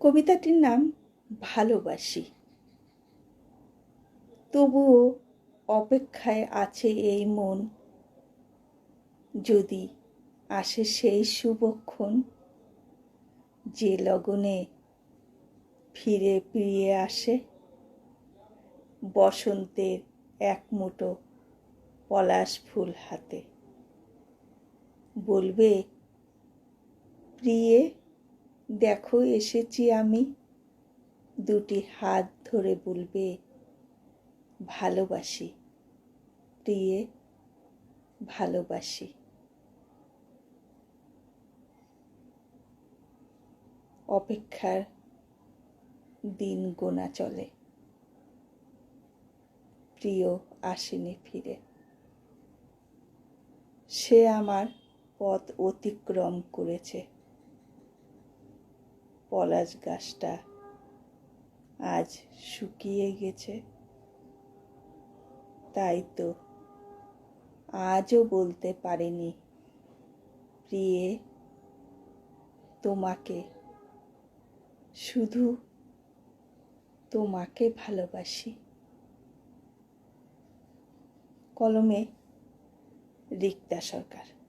কবিতাটির নাম ভালোবাসি। তবুও অপেক্ষায় আছে এই মন। যদি আসে সেই শুভক্ষণ, যে লগনে ফিরে ফিরিয়ে আসে, বসন্তের এক মুঠো পলাশ ফুল হাতে। বলবে, প্রিয়ে দেখো, এসেছি আমি। দুটি হাত ধরে বলবে, ভালোবাসি, প্রিয়ে, ভালোবাসি। অপেক্ষার দিন গোনা চলে। প্রিয় আসেনি ফিরে। সে আমার পথ অতিক্রম করেছে। পলাশ গাছটা আজ শুকিয়ে গেছে। তাই তো আজও বলতে পারেনি প্রিয়ে তোমাকে। শুধু তোমাকে ভালোবাসি। কলমে রিক্তা সরকার।